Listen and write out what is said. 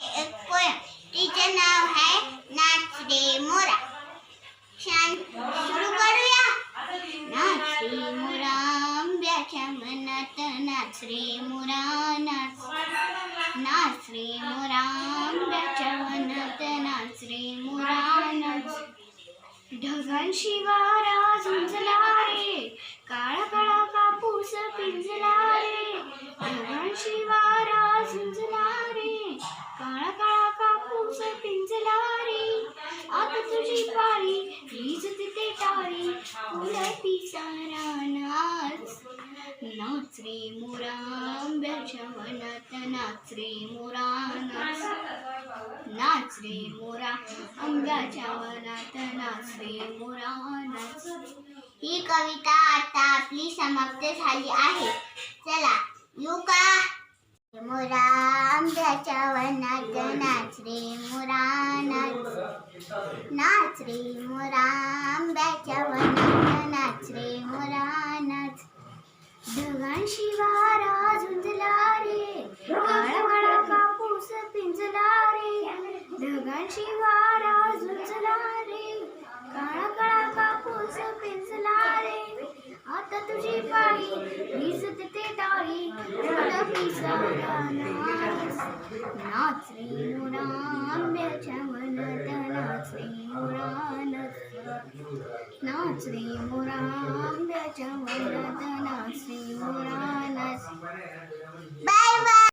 एक तिचे नाव आहे नाच रे मोरा. शान सुरू करूया. नाच रे मोरा आंब्याच्या मनात नाच रे मोरा नाच नाच रे मोरा आंब्याच्या मनात नाच रे मोरा नाच. ढगांशी वारा झुंजला रे काळा काळा कापूस पिंजला रे ढगांशी वारा तुझी पाळी वीज तिथे टाळी फुलं पिसारा नाच. नाच रे मोरा आंब्याच्या वनात नाच रे मोरा नाच. नाच रे मोरा आंब्याच्या वनात नाच रे मोरा नाच. ही कविता आता आपली समाप्त झाली आहे. चला येऊ का? मोरा आंब्याच्या वनात नाच रे मोरा नाच रे मोरा आंब्याच्या वनात नाच रे मोरा नाच ढगांशी वारा झुंजला रे काळा काळा कापूस पिंजला रे ढगांशी वारा झुंजला रे काळा काळा कापूस पिंजला रे आता तुझी पाळी भिजत ते डाळी नाच. रे मोरा नाच नाच रे मोरा आंब्याच्या वनात